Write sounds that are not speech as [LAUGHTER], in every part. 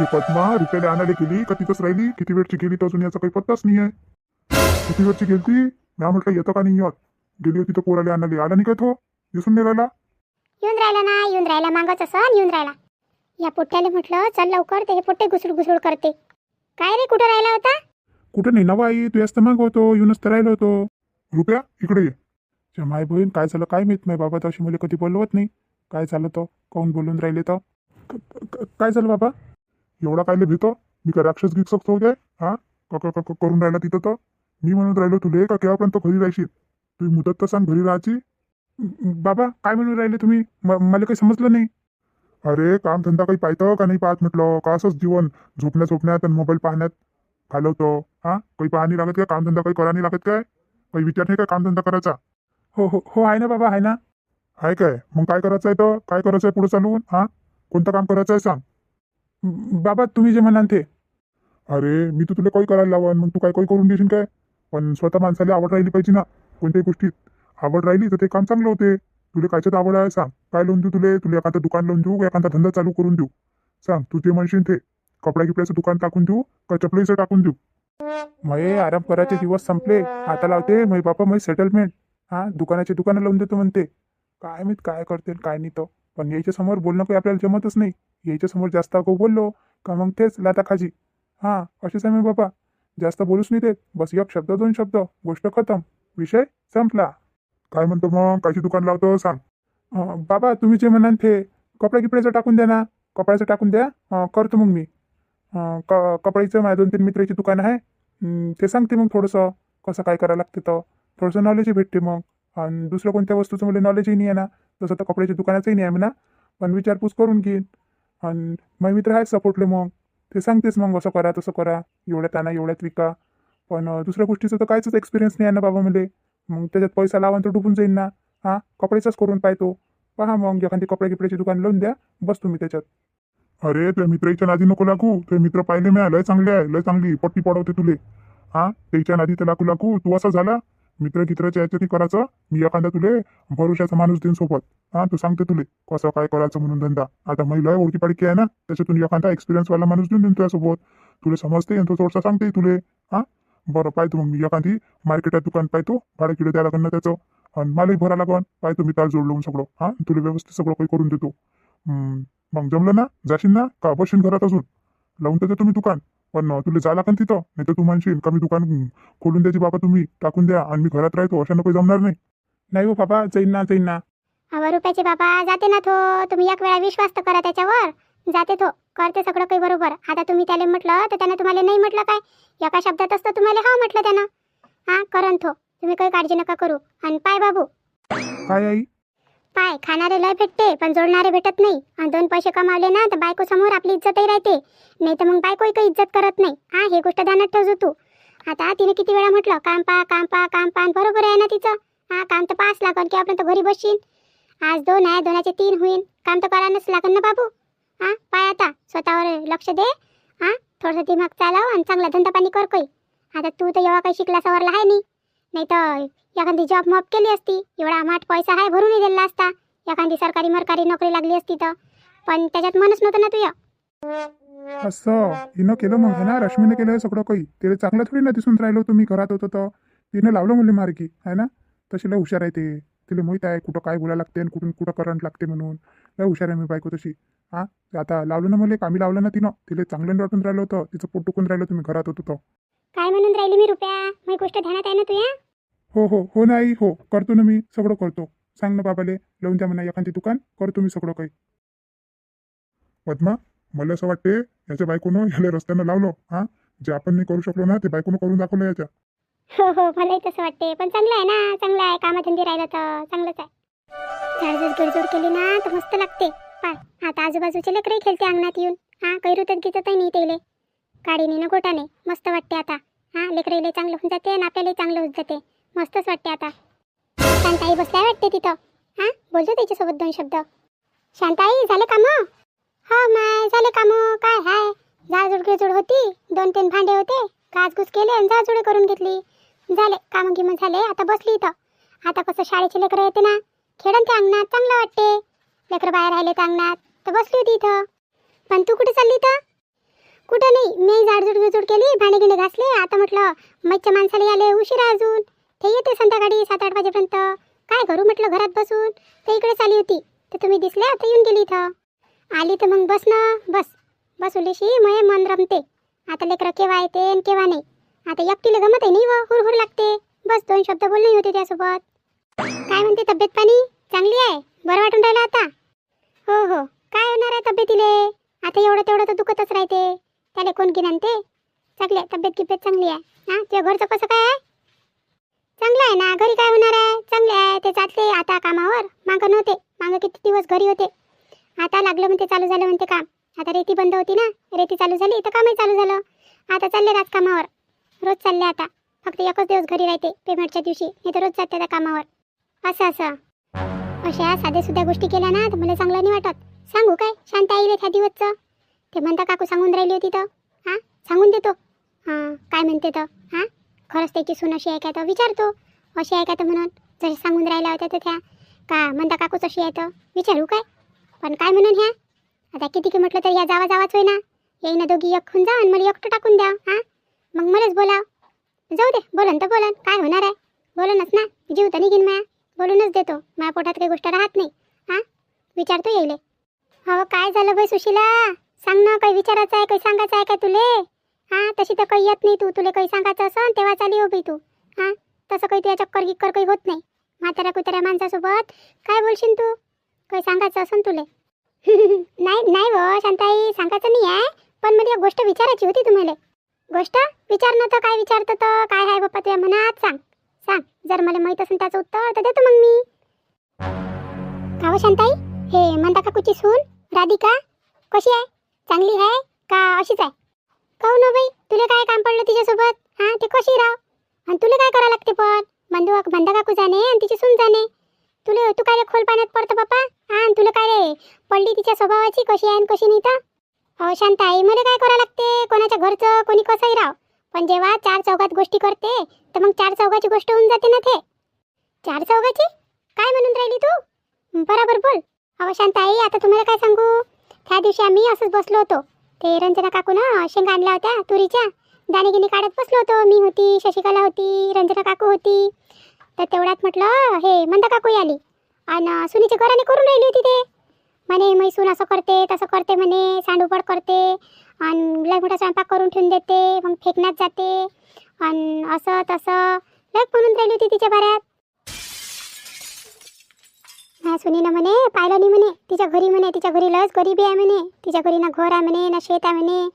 हे पद्मा रुपयाला आणायला गेली का तिथंच राहिली? किती वेळची गेली तर अजून याचा काही पत्ताच नाही आहे. किती वेळची गेलती? मी म्हटलं येतं का नाही येत? गेली होती तर पोराला आणायला. आला नाही काय तो? दिसून नाही राहिला? येऊन राहिला ना येऊन राहिला. मागच असं येऊन राहिला. या पोट्ट्याला म्हटलं चल लवकर त्याचे पोट्टे घुसड घुसड करते. काय रे कुठं राहिला होता? कुठं नाही नवा आई तू याच तर मागवतो येऊनच तर राहिलो होतो. रुपया इकडे ये. च्या माय बहीण काय झालं काय माहीत नाही बाबा तशी मला कधी बोलवत नाही. काय झालं तो? काऊन बोलून राहिले तर? क- क- काय झालं बाबा? एवढा काय भेटतो मी काय राक्षस गीत शकतो काय? हा? क- क- क- करून राहिला तिथं तर? मी म्हणून राहिलो तुले का केव्हापर्यंत घरी राहशील? तुम्ही मुदत तर सांग घरी राहायची. बाबा काय म्हणून राहिले तुम्ही? मला काही समजलं नाही. अरे काम धंदा काही पाहतं का नाही पाहत म्हटलं? का असंच जीवन? झोपण्या झोपण्यात आणि मोबाईल पाहण्यात घालवतो. हा? काही पाहणी लागत काय? कामधंदा काही करा नाही लागत काय? काही विचार नाही काय कामधंदा करायचा? हो हो हो आहे ना बाबा आहे ना. आहे काय? मग काय करायचं आहे तर? काय करायचं आहे पुढे चालून? हा? कोणतं काम करायचं आहे सांग. बाबा तुम्ही जे म्हणाल ते. अरे मी तर तुला काही करायला लावन मग तू काय काही करून देशील काय? पण स्वतः माणसाला आवड राहिली पाहिजे ना कोणत्याही गोष्टीत. आवड राहिली तर ते काम चांगलं होते. तुला कायच्यात आवड आहे सांग. काय लावून देऊ तुले? तुला एखादं दुकान लावून देऊ एखादा धंदा चालू करून देऊ. सांग तू जे म्हणशील ते. कपडा गिपड्याचं दुकान टाकून देऊ का चपलीचं टाकून देऊ? मये आराम करायचे दिवस संपले. आता लावते मै बापा मै सेटलमेंट हा दुकानाचे दुकानं लावून देतो म्हणते. काय माहीत काय करते काय नाही तो पण याच्या समोर बोलणं काही आपल्याला जमतच नाही. याच्या समोर जास्त अगो बोललो का मग तेच लाता खाजी हां असेच आहे मी बाबा. जास्त बोलूच नाही देत. बस एक शब्द दोन शब्द. गोष्ट खतम. विषय संपला. काय म्हणतो मग? कायची दुकान लावतो सांग. बाबा तुम्ही जे म्हणाल ते कपडा गिपड्याचं टाकून द्या ना. कपड्याचं टाकून द्या. करतो मग मी. क कपड्याचं माझ्या दोन तीन मित्राची दुकान आहे. ते सांगते मग थोडंसं कसं काय करायला लागते तर. थोडंसं नॉलेजही भेटते मग. आणि दुसरं कोणत्या वस्तूचं मला नॉलेजही नाही आहे ना. तसं तर कपड्याच्या दुकानाचंही नाही आहे म्हणा. पण विचारपूस करून घेईन. आणि माझे मित्र आहेत सपोर्टले मग. ते सांगतेच मग असं करा तसं करा एवढ्यात आणा एवढ्यात विका. पण दुसऱ्या गोष्टीचं तर कायच एक्सपिरियन्स नाही आहे ना बाबा मला. मग त्याच्यात पैसा लावा तर डुबून जाईन ना. हां कपड्याचाच करून पाहतो. पहा मग एखादी कपडे गिपड्याची दुकान लावून द्या. बस तुम्ही त्याच्यात. अरे त्या मित्राच्या नादी नको लागू. ते मित्र पाहिले मी लय चांगले आहे लय चांगली पट्टी पडवते तुले. हां त्याच्या नादी तर लागू लागू. तू असा झाला? मित्र गित्राच्या याच्यात करायचं? मी एखादा तुले भरोशाचा माणूस देईन सोबत. हा तू सांगते तुले कसं काय करायचं म्हणून धंदा. आता महिला ओळखी पाडकी आहे ना त्याच्यातून एखादा एक्सपिरियन्स वाला माणूस देऊन देईन तुझ्यासोबत. तुला समजते आणि तो थोडसा सांगते तुले. हा? बरं पाहतो मग मी एखादी मार्केटात दुकान पाहतो भाडं किडे द्यायला लागणार त्याचं. आणि मलाही भरा लागन पाहतो मी ताल जोड लावून सगळं. हा? तुला व्यवस्थित सगळं काही करून देतो. हम्म, मग जमलं ना? जाशील ना? का बसशील घरात अजून? लावून तर देतो दुकान. पण तुला जा लागन तिथं. नाही तर तू म्हणशील का मी दुकान खोलून द्यायची बाबा तुम्ही टाकून द्या. आणि मी घरात राहतो अशा काही जमणार नाही. नाही हो बाबा जाईन ना जाईन ना. हवा रुपयाचे बाबा जाते ना तो. तुम्ही एक वेळा विश्वास तर करा त्याच्यावर. जाते तो. करते सगळं काही बरोबर. आता तुम्ही त्याला म्हटलं तर त्यानं तुम्हाला नाही म्हटलं काय? एका शब्दातच तर तुम्हाला हा म्हटलं त्यानं. हा करन तो. तुम्ही काही काळजी नका करू. आणि पाय बाबू. काय आई? पाय खाणारे लय भेटते पण जोडणारे भेटत नाही. आणि दोन पैसे कमावले ना तर बायको समोर आपली इज्जतही राहते. नाही तर मग बायको काही इज्जत करत नाही. हा हे गोष्ट ध्यानात ठेवजो तू. आता तिने किती वेळा म्हटलं काम पा काम पा काम पा आणि बरोबर आहे ना तिचं. हा काम तर पाच लागन की आपण तर घरी बसशील. आज दोन आहे दोनाचे तीन होईल काम तर करायलाच लागन ना बाबू. हा पाय आता स्वतःवर लक्ष दे. हा थोडंसं दिमाग चालव आणि चांगला धंदा पाणी कर काही आता तू तर एवढा काही शिकला सवरला आहे नाही नाही तर एखादी जॉब मॉब केली असती. एवढा आमाट पैसा आहे भरूनही दिला असता. एखादी सरकारी मरकारी नोकरी लागली असती तर. पण त्याच्यात मनच नव्हतं ना तुझं. असं. हिनं केलं मग. ना? रश्मीनं केलं सगळं काही. तिला चांगलं थोडी ना दिसून राहिलो तुम्ही घरात होतो तर. तिनं लावलं मुली मार्गी. आहे ना? तशी लय हुशार आहे ते. तिला माहीत आहे कुठं काय बोलायला लागते आणि कुठून कुठं करंट लागते म्हणून. लय हुशार आहे मी बायको तशी. हा? आता लावलं ना मला कामी लावलं ना तिनं. तिला चांगलं वाटून राहिलं होतं. तिचं पोट टुकून राहिलं तुम्ही घरात होतो तर. काय म्हणून राहिली मी रुपया? मग गोष्ट ध्यानात आहे ना तुया? हो हो हो नाही हो. करतो ना मी सगळं करतो. सांग ना बाबाले लावून द्या म्हणा एखादी दुकान करतो मी सगळं काही. पद्मा मला असं वाटते याच्या बायकोनं ह्याला रस्त्यानं लावलं हा? जे आपण नाही करू शकलो ना ते बायकोनं करून दाखवलं याच्या. हो हो मलाही तसं वाटते. पण चांगलं आहे ना? चांगलं आहे. कामाधंदे राहिलं तर चांगलंच आहे. झाडझूड गिडझूड केली ना तर मस्त लागते. पाय. आता आजूबाजूचे लेकरही खेळते अंगणात येऊन. हा काही रुतत गिततही नाही तेले काडीने ना गोटाने. मस्त वाटते आता. हा लेकरेले चांगलं होऊन जाते आणि आपल्याला चांगलं होऊन जाते. मस्तच वाटते आता. शांताई बसल्या वाटते तिथं. हा बोलतो त्याच्यासोबत दोन शब्द. शांताई झाले कामं? हो माय झाले कामं. काय हाय? झाडझूड गिळझूड होती. दोन तीन भांडे होते. घासघूस केले आणि झाडझुडे करून घेतली. झाले कामं गिमं झाले. आता बसली इथं. आता कसं शाळेचे लेकरं येते ना? खेळन ते अंगणात चांगलं वाटते. लेकरं बाहेर राहिले तर अंगणात. तर बसली होती इथं. पण तू कुठे चालली तर कुठं नाही? मी झाडझूड झुड केली भांडे गिंडे घासले. आता म्हटलं मच्छच्या माणसाला आले उशिरा अजून. ते येते संध्याकाळी सात आठ वाजेपर्यंत. काय करू म्हटलं घरात बसून? ते इकडेच आली होती. तर तुम्ही दिसले आता येऊन गेली इथं. आली तर मग बस ना बस. बस उलीशी मये मन रमते. आता लेकरं केव्हा येते आणि केव्हा नाही. आता एकटीला गमत आहे नाही व? हुरहुर लागते. बस दोन शब्द बोलणे होते त्यासोबत. काय म्हणते तब्येत पाणी? चांगली आहे? बरं वाटून राहिलं आता? हो हो. काय होणार आहे तब्येतीले? आता एवढं तेवढं तर दुखतच राहते. त्याला कोण की आणते चांगले तब्येत गिब्येत चांगली आहे. हां तुझ्या घरचं कसं काय आहे? चांगलं आहे ना घरी काय होणार आहे? चांगले आहे ते चालते आता कामावर. मागं नव्हते मागं किती दिवस घरी होते. आता लागलं म्हणते चालू झालं म्हणते काम. आता रेती बंद होती ना रेती चालू झाली तर कामही चालू झालं. आता चालले रात कामावर. रोज चालले आता. फक्त एकच दिवस घरी राहते पेमेंटच्या दिवशी. नाही तर रोज जाते त्या कामावर. असं असं. अशा साध्या सुद्धा गोष्टी केल्या ना तर मला चांगलं नाही वाटत. सांगू काय? शांत आईले त्या दिवसचं. ते म्हणता काकू सांगून राहिली होती तर. हां? सांगून देतो. हां काय म्हणते तर? हां? खरंच त्याची सून अशी आहे का तर? विचारतो. अशी आहे का तर म्हणून? जसे सांगून राहिल्या होत्या तर त्या. का? म्हणता काकूच अशी आहे तर? विचारू काय? पण काय म्हणून ह्या? आता किती की म्हटलं तर या जावा जावाच होय ना येईना दोघी एक होऊन जा आणि मला एकटं टाकून द्या. हां? मग मलाच बोलाव. जाऊ दे बोलन तर बोलन. काय होणार आहे? बोलनच ना. जीव तर निघीन माया. बोलूनच देतो. माझ्या पोटात काही गोष्ट राहत नाही. हां? विचारतो येईल. हो काय झालं बाई सुशीला? सांग ना काही विचारायचं आहे काही सांगायचं आहे का तुले? हां तशी तर काही येत नाही तू. तुले काही सांगायचं असं तेव्हा चाली हो बाई तू. हां तसं काही तुझ्या चक्कर गिक्कर काही होत नाही. म्हाताऱ्या कुत्र्या माणसासोबत काय बोलशील तू? काही सांगायचं असं तुले? [LAUGHS] नाही नाही व शांताई सांगायचं नाही आहे पण मला एक गोष्ट विचारायची होती तुम्हाला. गोष्ट? विचारणं तर काय विचारतं तर काय आहे बाप्पा तुझ्या मनात? सांग सांग. जर मला माहीत असेल त्याचं उत्तर तर देतो मग मी. का हो शांताई? हे म्हणता काकूची सून? राधिका? कशी आहे? चांगली आहे का अशीच आहे? काहून हो बाई तुला काय काम पडलं तिच्यासोबत? हां ते कशी राव? आणि तुला काय करावं लागते पण? बंधू बंदा काकू जाणे आणि तिची सून जाणे. तुला तू काय रे खोल पाण्यात पडतं बाप्पा हां आणि तुला काय रे? पडली तिच्या स्वभावाची कशी आहे आणि कशी नाही तर? अहो शांताई मला काय करावं लागते? कोणाच्या घरचं कोणी कसंही राव. पण जेव्हा चार चौघात गोष्टी करते तर मग चार चौघाची गोष्ट होऊन जाते ना ते. चार चौघाची? काय म्हणून राहिली तू? बरोबर बोल. अहो शांताई आता तुम्हाला काय सांगू? त्या दिवशी आम्ही असंच बसलो होतो. ते रंजना काकू ना शेंगा आणल्या होत्या तुरीच्या. दाणेगिणी काढत बसलो होतो. मी होती शशिकला होती रंजना काकू होती. तर तेवढ्यात म्हटलं हे मंदा काकू आली. आणि सुनीच्या घराने करून राहिली होती ते. म्हणे मैसून असं करते तसं करते म्हणे सांडूपड करते आणि लय मोठा स्वयंपाक करून ठेवून देते मग फेकण्यात जाते आणि असं तसं. लग म्हणून राहिली होती तिच्या बऱ्यात. हा सुनीनं म्हणे पाहिलं नाही म्हणे तिच्या घरी म्हणे तिच्या घरी लस गरीबी आहे म्हणे तिच्या घरी ना घर आहे म्हणे ना शेत आहे म्हणे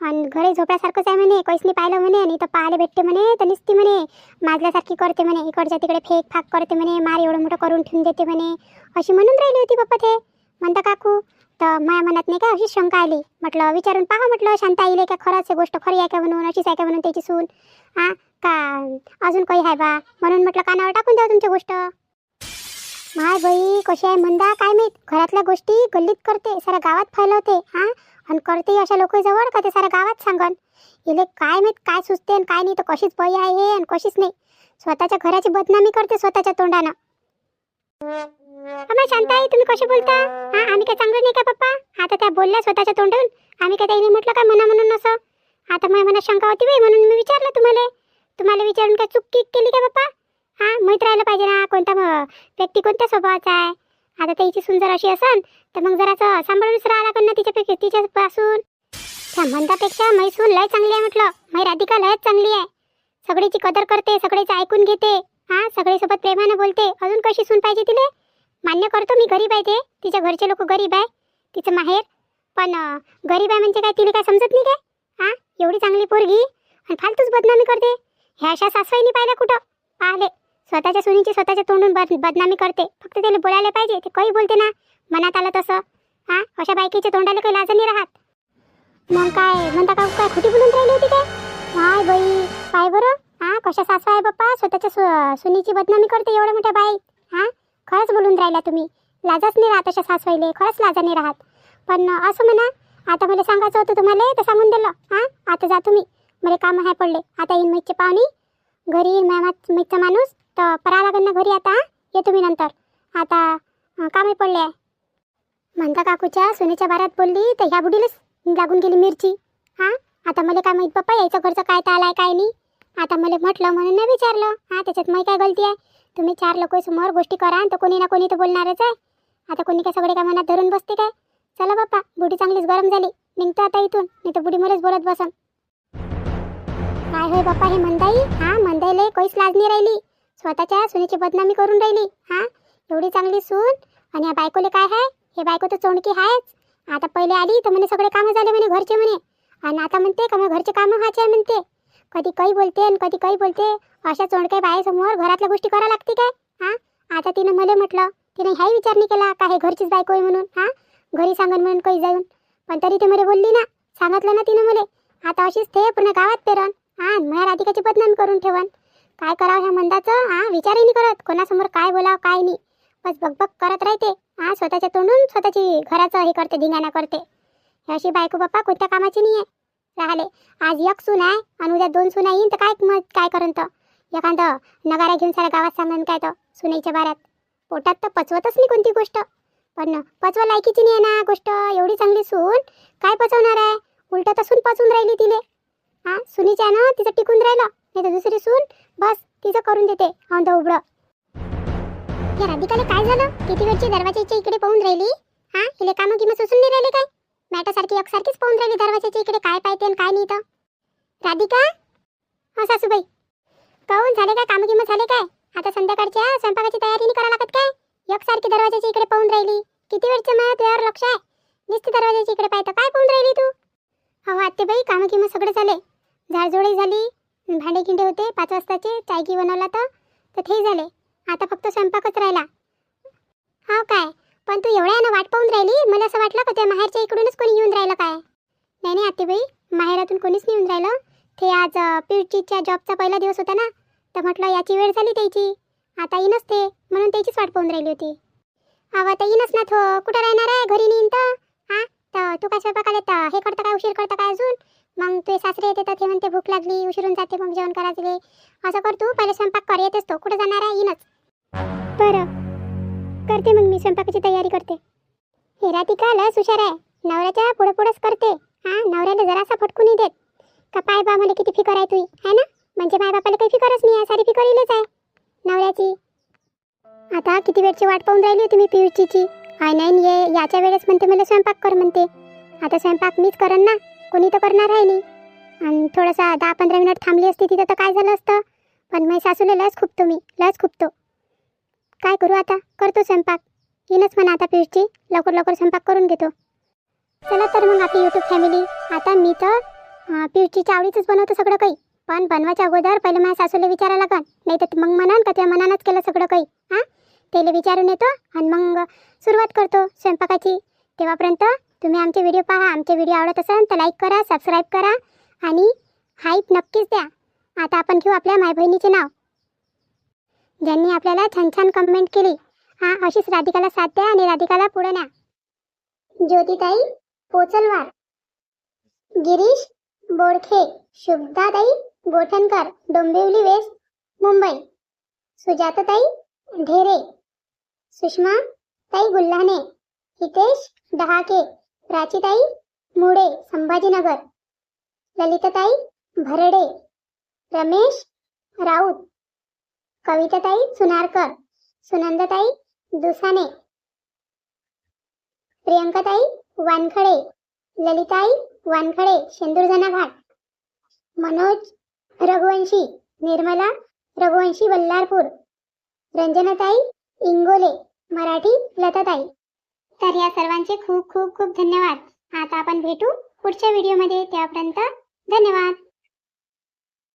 आणि घरी झोपल्यासारखंच आहे म्हणे काहीच नाही पाहिलं म्हणे आणि तर पाहायला भेटते म्हणे तर निसती म्हणे माजल्यासारखी करते म्हणे इकडच्या तिकडे फेक फाक करते म्हणे मार एवढं मोठं करून ठेवून देते म्हणे अशी म्हणून राहिली होती पप्पा ते म्हणता काकू तर माझ्या मनात नाही का अशी शंका आली? म्हटलं विचारून पहा म्हटलं शांता आईले का खरंच आहे गोष्ट खरी आहे का म्हणून अशीच आहे का म्हणून त्याची सून? हां का अजून काही आहे बा? म्हणून म्हटलं कानावर टाकून द्या तुमची गोष्ट. माय बाई कशी आहे म्हणता काय माहीत? घरातल्या गोष्टी गल्लीत करते साऱ्या गावात फैलवते हां? आणि करते अशा लोकांजवळ का ते साऱ्या गावात सांगन? इले काय माहीत काय सुचते आणि काय नाही तर कशीच बाई आहे हे आणि कशीच नाही. स्वतःच्या घराची बदनामी करते स्वतःच्या तोंडानं. अम्मा शांताई तुम्ही कसे बोलता? हा आम्ही काय चांगलं नाही का पप्पा? आता त्या बोलल्या स्वतःच्या तोंडून. आम्ही काय त्याने म्हटलं काय मना म्हणून असं? आता मला मनात शंका होती बाई म्हणून मी विचारलं तुम्हाला. तुम्हाला विचारून काय चूक केली का पप्पा? हां माहीत राहिलं पाहिजे ना कोणता व्यक्ती कोणत्या स्वभावाचा आहे. आता त्याची सून जर अशी असन तर मग जरासं सांभाळूनच राहायला लागेल ना तिच्यापेक्षा तिच्यापासून. त्या म्हणतापेक्षा मै सून लय चांगली आहे म्हटलं. मै राधिका लयच चांगली आहे. सगळीची कदर करते सगळीचं ऐकून घेते. हां सगळीसोबत प्रेमानं बोलते. अजून कशी सून पाहिजे तिले? मान्य करतो मी गरीब आहे ते. तिच्या घरचे लोक गरीब आहे. तिचं माहेर. पण गरीब आहे म्हणजे काय तिला काय समजत नाही काय? हा एवढी चांगली पोरगी. आणि फालतूच बदनामी करते. ह्या अशा सासवाईनी पाहिल्या कुठं? पाहिले. स्वतःच्या सुनीची स्वतःच्या तोंडून बद बदनामी करते. फक्त त्याला बोलायला पाहिजे ते काही बोलते ना. मनात आलं तसं. हा? अशा बायकीच्या तोंडाला काही लाज नाही राहत. मग काय म्हणता का काय खोटी बोलून राहिली होती काय? हाय बाई? पाय बरं. हा? कशा सासवा आहे बाप्पा? स्वतःच्या सु सुनीची बदनामी करते एवढ्या मोठ्या बाई. हा? खरंच बोलून राहिला तुम्ही. लाजच नाही राहत अशा सासवाईले. खरंच लाजा नाही राहत. पण असं म्हणा आता मला सांगायचं होतं तुम्हाला तर सांगून दिलं. हां? आता जा तुम्ही. मला काम आहे पडले. आता येईन मैचे पाहुणी घरी येईन मॅमात मैचा माणूस. तर परा लागेल ना घरी आता येतो मी नंतर. आता कामे पडले आहे. म्हणता काकूच्या सुनेच्या बारात बोलली तर ह्या बुडीलाच लागून गेली मिरची. हां? आता मला काय माहीत पप्पा यायचं घरचं काय तर आलाय काय नाही. आता मला म्हटलं म्हणून नाही विचारलं. हां त्याच्यात मी काय गलती आहे? तुम्ही चार लोक समोर गोष्टी करा तर कोणी ना कोणी तर बोलणारच आहे. आता कोणी काय सगळे काय मनात धरून बसते काय? चला बाप्पा बुडी चांगलीच गरम झाली. निघतो आता इथून नाही तर बुडी मलाच बोलत बसन. काय होय बाप्पा हे मंदाई? हां मंदाईला काहीच लाज नाही राहिली. स्वतःच्या सुनेची बदनामी करून राहिली हा? एवढी चांगली सून? आणि या बायकोले काय आहे हे बायको तर चोंडकी आहेच आता पहिले आली तर म्हणे सगळे कामं झाले म्हणे घरचे म्हणे. आणि आता म्हणते का मग घरचे कामं व्हायचे आहे म्हणते. कधी काही बोलते आणि कधी काही बोलते. अशा चोंडक्या बायासमोर घरातल्या गोष्टी करावं लागते काय? हा? आता तिनं मला म्हटलं तिने ह्याही विचार नाही केला का हे घरचीच बायको आहे म्हणून हा? घरी सांगन म्हणून काही जाऊन. पण तरी ते मला बोलली ना सांगितलं ना तिनं मला. आता अशीच ते पूर्ण गावात पेरण हा? माझ्या राधिकाची बदनाम करून ठेवन. काय करावं ह्या मंदाचं? हा विचारही नाही करत. कोणासमोर काय बोलावं काय नाही. बस बकबक करत राहते. हा स्वतःच्या तोंडून स्वतःची घराचं हे करते धिंगाणा करते. ही अशी बायको बाप्पा कोणत्या कामाची नाही आहे राहिले. आज एक सून आहे आणि उद्या दोन सुना येईन तर काय मग काय करन तर एखादं नगारा घेऊन सारा गावात सांगन काय तर सुनेच्या बाऱ्यात पोटात तर पचवतच नाही कोणती गोष्ट. पण पचवा लायकीची नाही आहे ना गोष्ट. एवढी चांगली सून काय पचवणार आहे? उलट तर सून पचवून राहिली तिले. हा सुनीच्या ना तिचं टिकून राहिलं. नाही तर दुसरी सून बस तिचं करून देते औंध उबडं या राधिकाला काय झालं? किती वेळची दरवाजाच्या इकडे पाहून राहिली? हा हिले कामं किंवा सुसून नाही राहिले काय? मॅटासारखी एकसारखीच पाहून राहिली दरवाजाच्या इकडे काय पाहिजे आणि काय नाही तर राधिका? हा सासूबाई. काहून झाले काय? कामं किंवा झाले काय? आता संध्याकाळच्या स्वयंपाकाची तयारी नाही करा लागत काय? एकसारखी दरवाजाच्या इकडे पाहून राहिली. किती वेळचं मग तुझ्यावर लक्ष आहे? नुसती दरवाजाच्या इकडे पाहतं. काय पाहून राहिली तू? हो आत्ते बाई कामं किंवा सगळे झाले. झाडझोडी झाली. भांडे गिंडे होते पाच वाजताचे चाय की बनवला तर तर ते झाले. आता फक्त स्वयंपाकच राहिला. हो काय पण तू एवढ्या ना वाट पाहून राहिली मला असं वाटलं का त्या माहेरच्या इकडूनच कोणी येऊन राहिलं काय? नाही नाही आतेबाई माहेरातून कोणीच नाही येऊन राहिलं. ते आज पीडचीच्या जॉबचा पहिला दिवस होता ना तर म्हटलं याची वेळ झाली त्याची. आता येईनच ते म्हणून त्याचीच वाट पाहून राहिली होती. अहो आता येईनच ना तो. कुठं राहणार आहे? घरी नेईन तर? हा? तर तू काय स्वयंपाकाला तर हे करता काय? उशीर करता काय अजून? मग ते सासरे येते तर ते म्हणते भूक लागली उशिरून जाते मग जेवण करायचे असं कर तू पहिले स्वयंपाक कर येतेस तो कुठं जाणार आहे येणच बरं. करते मग मी स्वयंपाकाची तयारी करते. हे राधिका लस हुशार आहे. नवऱ्याच्या पुढे पुढंच करते. हा नवऱ्याला जरासा फटकून देत. का पाय बा मला किती फिकर आहे तुई आहे ना? म्हणजे माय बापाला काही फिकरच नाही आहे सारी फिकर इलेच आहे. नवऱ्याची? आता किती वेळची वाट पाहून राहिली होती मी पियुषची आय नाही ये याच्या वेळेस म्हणते मला स्वयंपाक कर म्हणते. आता स्वयंपाक मीच करन ना. कोणी तर करणार आहे नाही आणि थोडंसं दहा पंधरा मिनिट थांबली असती तिथं तर काय झालं असतं? पण माझ्या सासूला लस खुपतो मी लस खुपतो. काय करू आता? करतो स्वयंपाक. येणंच म्हणा आता पीठची लवकर लवकर स्वयंपाक करून घेतो. चला तर मग आपली यूट्यूब फॅमिली आता मी तर पीठची पियुषची बनवतो सगळं काही. पण बनवायच्या अगोदर पहिले माझ्या सासूला विचारायला लागन. नाही तर मग म्हणान का त्या मनानंच केलं सगळं काही हां? त्याला विचारून येतो आणि मग सुरुवात करतो स्वयंपाकाची. तेव्हापर्यंत तुम्ही आमचे व्हिडिओ पहा आमचे व्हिडिओ आवडत असेल तर लाईक करा सबस्क्राईब करा आणि हाईप नक्कीच द्या. आता आपण घेऊ आपल्या माय बहिणीचे नाव. ज्यांनी आपल्याला छान छान कमेंट केली हा अशीच राधिकाला साथ द्या आणि राधिकाला पुढे न्या. ज्योतिताई पोचलवार गिरीश बोडखे शुभदाताई गोठणकर डोंबिवली वेस्ट मुंबई सुजाताताई ढेरे सुषमा ताई गुल्हाने हितेश डहाके प्राचीताई मुडे संभाजीनगर ललिताताई भरडे रमेश राऊत कविताताई सुनारकर सुनंदताई दुसाने प्रियंकाताई वानखडे ललिताई वानखडे शेंदूरजना घाट मनोज रघुवंशी निर्मला रघुवंशी बल्लारपूर रंजनाताई इंगोले मराठी लताताई. तर या सर्वांचे खूप खूप खूप धन्यवाद. आता आपण भेटू पुढच्या व्हिडिओमध्ये त्यापर्यंत धन्यवाद.